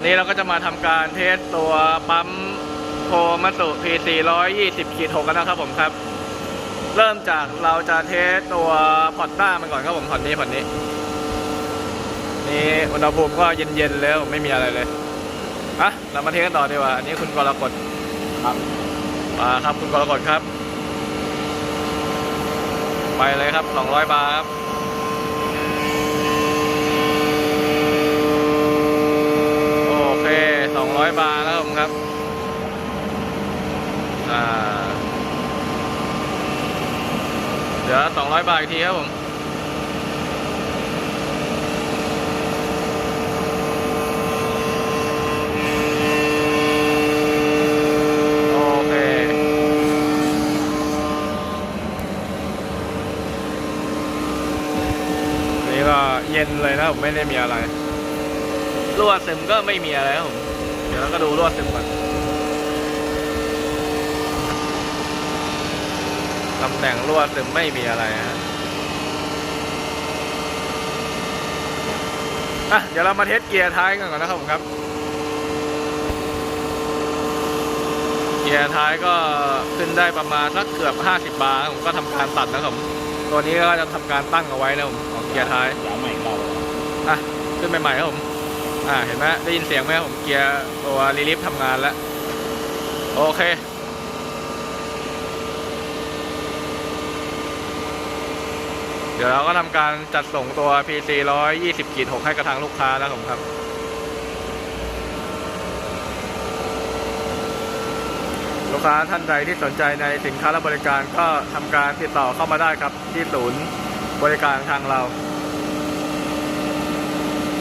วันนี้เราก็จะมาทำการเทสตัวปั๊มโพมัตสุ PC 120 ขีด6กันนะครับผมครับ เริ่มจากเราจะเทสตัวพอร์ตต้ามันก่อนครับผมพอร์ตนี้พอร์ตนี้ นี่อุณหภูมิก็เย็นๆแล้วไม่มีอะไรเลยอะเรามาเทสกันต่อดีกว่า อันนี้คุณกรกฎครับมาครับคุณกรกฎครับ ไปเลยครับ 200 บาทครับ โอเค 200 บาทแล้วผมครับ เดี๋ยว200บาทอีกทีครับผมโอเคนี่ก็เย็นเลยนะผมไม่ได้มีอะไรรั่วซึมก็ไม่มีอะไรครับผม เดี๋ยวเราก็ดูรั่วซึมก่อนำแหน่งรั่วซึมไม่มีอะไรฮะอะเดี๋ยวเรามาเทสเกียร์ท้ายกันก่อนนะครับผมครับ เกียร์ท้ายก็ขึ้นได้ประมาณสักเกือบ 50 บาร์ผมก็ทำการตัดนะครับผมตัวนี้ก็จะทำการตั้งเอาไว้นะผมของเกียร์ท้ายยาใหม่เก่าอะขึ้นใหม่ๆครับผมอ่าเห็นไหมได้ยินเสียงไหมครับผมเกียร์ตัวรีลิฟทำงานแล้ว โอเค เดี๋ยวเราก็ทำการจัดส่งตัว PC 120ขีด6ให้กระทางลูกค้าแล้วผมครับ ลูกค้าท่านใดที่สนใจในสินค้าและบริการก็ทำการติดต่อเข้ามาได้ครับที่ศูนย์บริการทางเรา